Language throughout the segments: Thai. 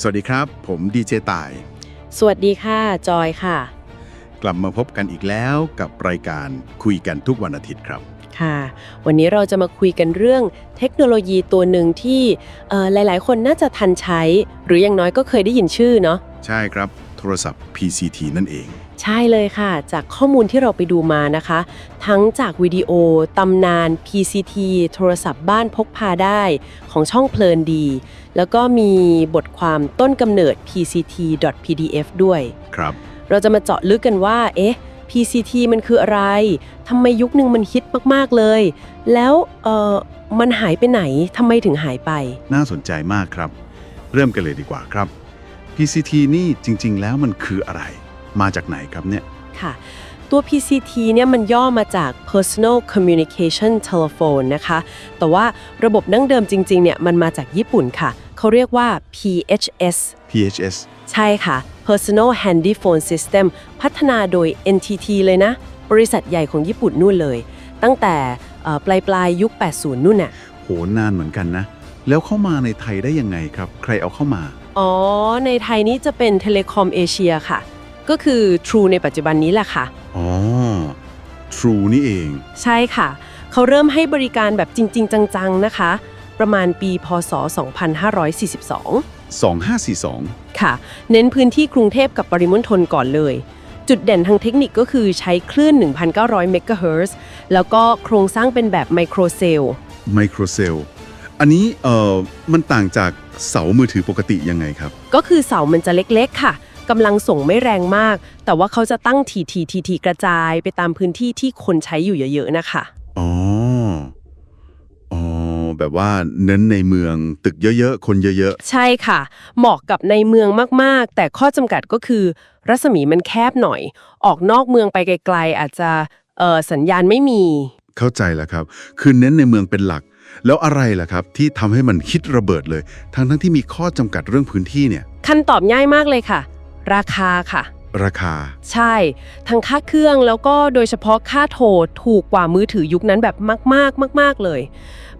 สวัสดีครับ ผมดีเจต่าย สวัสดีค่ะ จอยค่ะ กลับมาพบกันอีกแล้วกับรายการคุยกันทุกวันอาทิตย์ครับค่ะ วันนี้เราจะมาคุยกันเรื่องเทคโนโลยีตัวหนึ่งที่เอ่อหลายๆ คนน่าจะทันใช้ หรืออย่างน้อยก็เคยได้ยินชื่อเนาะใช่ครับ โทรศัพท์ PCT นั่นเอง ใช่เลยค่ะ จากข้อมูลที่เราไปดูมานะคะ ทั้งจากวิดีโอตำนาน PCT โทรศัพท์บ้านพกพาได้ของช่องเพลินดี แล้วก็มีบทความต้นกำเนิด PCT.pdf ด้วยครับ เราจะมาเจาะลึกกันว่า เอ๊ะ PCT มันคืออะไรทำไมยุคหนึ่งมันฮิตมาก ๆ เลย แล้วเอ่อมันหายไปไหนทำไมถึงหายไป น่าสนใจมากครับ เริ่มกันเลยดีกว่าครับ PCT นี่จริง ๆ แล้วมันคืออะไร มาจากไหนครับเนี่ย ค่ะ ตัว PCT เนี่ยมันย่อมาจาก Personal Communication Telephone นะคะ แต่ว่าระบบดั้งเดิมจริงๆเนี่ยมันมาจากญี่ปุ่นค่ะ เขาเรียกว่า PHS PHS ใช่ค่ะ Personal Handy Phone System พัฒนาโดย NTT เลยนะ บริษัทใหญ่ของญี่ปุ่นนู่นเลย ตั้งแต่เอ่อปลายปลายๆยุค 80 นู่นน่ะโหนานเหมือนกันนะ แล้วเข้ามาในไทยได้ยังไงครับ ใครเอาเข้ามา อ๋อ ในไทยนี้จะเป็น Telecom Asia ค่ะ ก็คือ True ในปัจจุบันนี้แหละค่ะ อ๋อ True นี่เอง ใช่ค่ะ เขาเริ่มให้บริการแบบจริง ๆ จัง ๆ นะคะ ประมาณปี พศ 2542 2542 ค่ะ เน้นพื้นที่กรุงเทพกับปริมณฑลก่อนเลย จุดเด่นทางเทคนิคก็คือใช้คลื่น 1,900 เมกะเฮิรตซ์แล้วก็โครงสร้างเป็นแบบไมโครเซลล์ไมโครเซลอันนี้เอ่อมันต่างจากเสามือถือปกติยังไงครับ ก็คือเสามันจะเล็กๆค่ะ กำลังส่งไม่แรงมาก แต่ว่าเขาจะตั้งทีทีทีทีกระจายไปตามพื้นที่ที่คนใช้อยู่เยอะ ๆ นะคะ อ๋อ อ๋อ แบบว่าเน้นในเมืองตึกเยอะๆ คนเยอะใช่ค่ะ เหมาะกับในเมืองมากๆ แต่ข้อจำกัดก็คือ รัศมีมันแคบหน่อย ออกนอกเมืองไปไกล ๆ อาจจะเอ่อสัญญาณไม่มี ๆ เข้าใจแล้วครับ คือเน้นในเมืองเป็นหลัก แล้วอะไรล่ะครับ ที่ทำให้มันฮิตระเบิดเลย ทั้งทั้งๆที่มีข้อจำกัดเรื่องพื้นที่เนี่ยคันตอบง่ายมากเลยค่ะ ราคาค่ะ ราคา ใช่ ทั้งค่าเครื่องแล้วก็โดยเฉพาะค่าโทรถูกกว่ามือถือยุคนั้นแบบมาก ๆ มาก ๆ เลย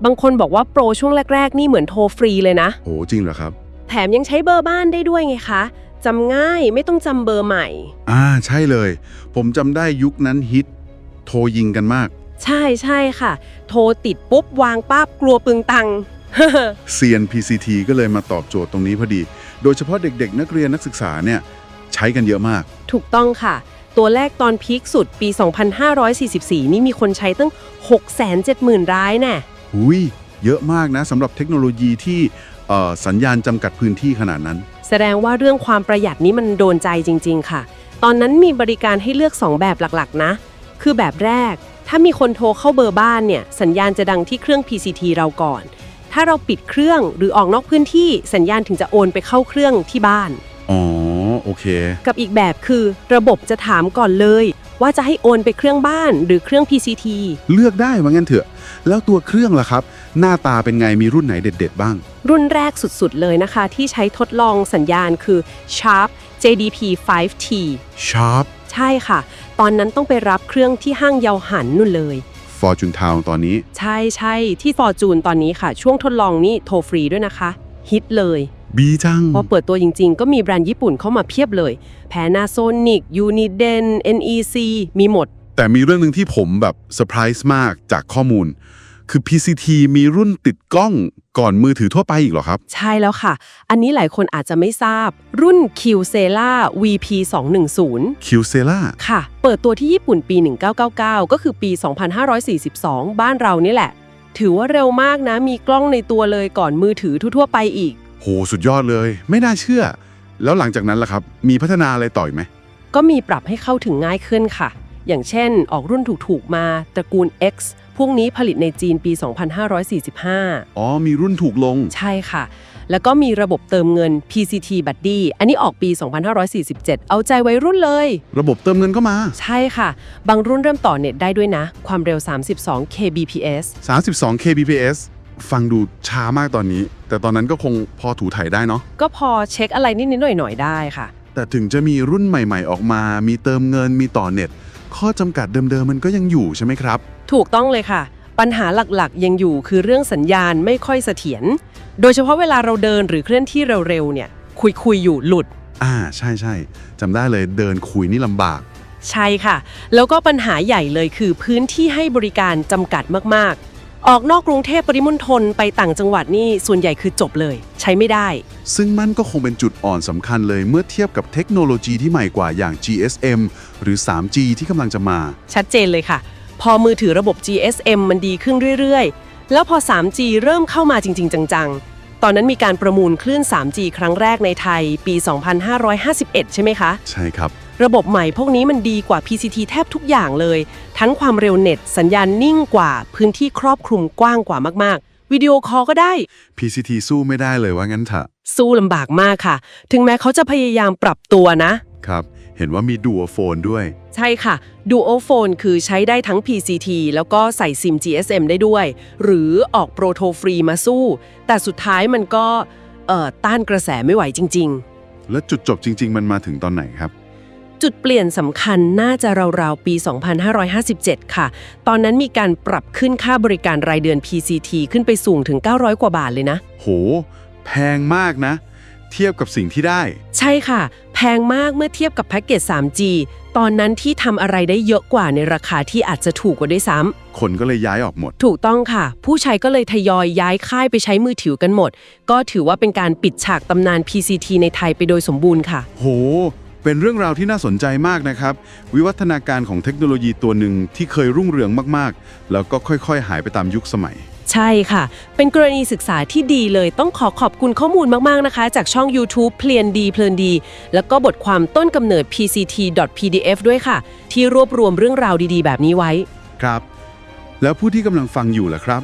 บางคนบอกว่าโปรช่วงแรก ๆ นี่เหมือนโทรฟรีเลยนะ โหจริงเหรอครับ แถมยังใช้เบอร์บ้านได้ด้วยไงคะจำง่ายไม่ต้องจำเบอร์ใหม่ อ่าใช่เลย ผมจำได้ยุคนั้นฮิต โทรยิงกันมาก ใช่ใช่ค่ะ โทรติดปุ๊บวางปั๊บกลัวปึงตัง เซียน PCT ก็เลยมาตอบโจทย์ตรงนี้พอดี โดยเฉพาะเด็กๆ นักเรียนนักศึกษาเนี่ยใช้กันเยอะมาก ถูกต้องค่ะ ตัวแรกตอนพีคสุดปี 2544 นี่มีคนใช้ตั้ง 670,000ร้ายแน่หุยเยอะมากนะสำหรับเทคโนโลยีที่เอ่อสัญญาณจำกัดพื้นที่ขนาดนั้น แสดงว่าเรื่องความประหยัดนี้มันโดนใจจริง ๆ ค่ะ ตอนนั้นมีบริการให้เลือก 2 แบบหลักๆ นะ คือแบบแรก ถ้ามีคนโทรเข้าเบอร์บ้านเนี่ย สัญญาณจะดังที่เครื่อง PCT เราก่อน ถ้าเราปิดเครื่องหรือออกนอกพื้นที่สัญญาณถึงจะโอนไปเข้าเครื่องที่บ้าน อ๋อ โอเค กับอีกแบบคือระบบจะถามก่อนเลย ว่าจะให้โอนไปเครื่องบ้านหรือเครื่อง PCT เลือกได้ว่างั้นเถอะ แล้วตัวเครื่องล่ะครับ หน้าตาเป็นไงมีรุ่นไหนเด็ด ๆ บ้าง รุ่นแรกสุดๆเลยนะคะ ที่ใช้ทดลองสัญญาณคือ Sharp JDP 5T Sharp ใช่ค่ะ ตอนนั้นต้องไปรับเครื่องที่ห้างเยาหันนู่นเลย Fortune Town ตอนนี้ ใช่ใช่ที่ฟอร์จูนตอนนี้ค่ะ ช่วงทดลองนี่โทรฟรีด้วยนะคะ ฮิตเลยบีจัง พอเปิดตัวจริง ๆ ก็มีแบรนด์ญี่ปุ่นเข้ามาเพียบเลย Panasonic Uniden NEC มีหมด แต่มีเรื่องหนึ่งที่ผมแบบเซอร์ไพรส์มากจากข้อมูล คือ PCT มีรุ่นติดกล้องก่อนมือถือทั่วไปอีกเหรอครับ ใช่แล้วค่ะ อันนี้หลายคนอาจจะไม่ทราบ รุ่น q c e l a VP 210 q c e l a ค่ะ เปิดตัวที่ญี่ปุ่นปี 1999 ก็คือปี 2542 บ้านเรานี่แหละ ถือว่าเร็วมากนะ มีกล้องในตัวเลยก่อนมือถือทั่วๆไปอีก โห สุดยอดเลย ไม่น่าเชื่อ แล้วหลังจากนั้นล่ะครับ มีพัฒนาอะไรต่อยไหม ก็มีปรับให้เข้าถึงง่ายขึ้นค่ะ อย่างเช่น ออกรุ่นถูกๆมาตระกูล X พวกนี้ผลิตในจีนปี 2545 อ๋อ มีรุ่นถูกลง ใช่ค่ะ แล้วก็มีระบบเติมเงิน PCT Buddy อันนี้ออกปี 2547 เอาใจไว้รุ่นเลย ระบบเติมเงินก็มา ใช่ค่ะ บางรุ่นเริ่มต่อเน็ตได้ด้วยนะ ความเร็ว 32 kbps 32 kbps ฟังดูช้ามากตอนนี้ แต่ตอนนั้นก็คงพอถูถ่ายได้เนาะ ก็พอเช็คอะไรนิดๆหน่อยๆได้ค่ะ แต่ถึงจะมีรุ่นใหม่ ๆ ออกมา มีเติมเงิน มีต่อเน็ต ข้อจำกัดเดิมๆมันก็ยังอยู่ใช่ไหมครับ ถูกต้องเลยค่ะ ปัญหาหลักๆ ยังอยู่คือเรื่องสัญญาณไม่ค่อยเสถียรโดยเฉพาะเวลาเราเดินหรือเคลื่อนที่เร็วๆเนี่ย คุยคุยๆอยู่หลุด อ่าใช่ใช่จำได้เลยเดินคุยนี่ลำบาก ใช่ค่ะ แล้วก็ปัญหาใหญ่เลยคือพื้นที่ให้บริการจำกัดมากๆ ออกนอกกรุงเทพปริมณฑลไปต่างจังหวัดนี่ส่วนใหญ่คือจบเลย ใช้ไม่ได้ ซึ่งมันก็คงเป็นจุดอ่อนสำคัญเลยเมื่อเทียบกับเทคโนโลยีที่ใหม่กว่าอย่าง GSM หรือ 3G ที่กำลังจะมา ชัดเจนเลยค่ะ พอมือถือระบบ GSM มันดีขึ้นเรื่อยๆ แล้วพอ 3G เริ่มเข้ามาจริง ๆ จังๆ ตอนนั้นมีการประมูลคลื่น 3G ครั้งแรกในไทยปี 2551 ใช่ไหมคะ ใช่ครับ ระบบใหม่พวกนี้มันดีกว่า PCT แทบทุกอย่างเลย ทั้งความเร็วเน็ต สัญญาณนิ่งกว่า พื้นที่ครอบคลุมกว้างกว่ามากๆ วิดีโอคอลก็ได้ PCT สู้ไม่ได้เลยว่างั้นเถอะ สู้ลำบากมากค่ะ ถึงแม้เขาจะพยายามปรับตัวนะ ครับ เห็นว่ามีดูโฟนด้วย ใช่ค่ะ Duo Phone คือใช้ได้ทั้ง PCT แล้วก็ใส่ซิม GSM ได้ด้วย หรือออกโปรโทฟรีมาสู้ แต่สุดท้ายมันก็เอ่อต้านกระแสไม่ไหวจริงแล้วจุดจบจริง ๆ มันมาถึงตอนไหนครับๆ จุดเปลี่ยนสำคัญน่าจะราวๆ ปี 2557 ค่ะ ตอนนั้นมีการปรับขึ้นค่าบริการรายเดือน PCT ขึ้นไปสูงถึง 900 กว่าบาทเลยนะ โห แพงมากนะ เทียบกับสิ่งที่ได้ ใช่ค่ะ แพงมากเมื่อเทียบกับแพ็กเกจ 3G ตอนนั้นที่ทำอะไรได้เยอะกว่าในราคาที่อาจจะถูกกว่าด้วยซ้ำ คนก็เลยย้ายออกหมด ถูกต้องค่ะ ผู้ใช้ก็เลยทยอยย้ายค่ายไปใช้มือถือกันหมด ก็ถือว่าเป็นการปิดฉากตำนาน PCT ในไทยไปโดยสมบูรณ์ค่ะ โห เป็นเรื่องราวที่น่าสนใจมากนะครับ วิวัฒนาการของเทคโนโลยีตัวหนึ่งที่เคยรุ่งเรืองมากๆ แล้วก็ค่อยๆ หายไปตามยุคสมัย ใช่ค่ะ เป็นกรณีศึกษาที่ดีเลยต้องขอขอบคุณข้อมูลมาก ๆ นะคะ จากช่อง YouTube เพลียนดีเพลินดี แล้วก็บทความต้นกำเนิด PCT.pdf ด้วยค่ะ ที่รวบรวมเรื่องราวดีๆ แบบนี้ไว้ ครับ แล้วผู้ที่กำลังฟังอยู่ล่ะครับ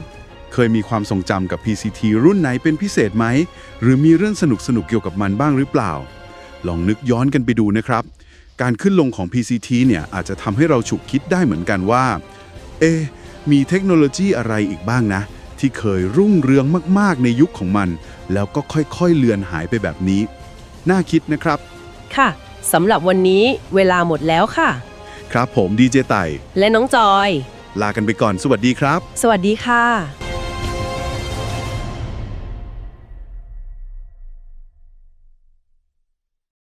เคยมีความทรงจำกับ PCT รุ่นไหนเป็นพิเศษไหม หรือมีเรื่องสนุกๆเกี่ยวกับมันบ้างหรือเปล่า ลองนึกย้อนกันไปดูนะครับ การขึ้นลงของ PCT เนี่ยอาจจะทำให้เราฉุกคิดได้เหมือนกันว่า เอะมีเทคโนโลยีอะไรอีกบ้างนะ ที่เคยรุ่งเรืองมากๆในยุคของมัน แล้วก็ค่อยๆเลือนหายไปแบบนี้ น่าคิดนะครับ ค่ะสำหรับวันนี้เวลาหมดแล้วค่ะ ครับผมดีเจไต่และน้องจอย ลากันไปก่อนสวัสดีครับ สวัสดีค่ะ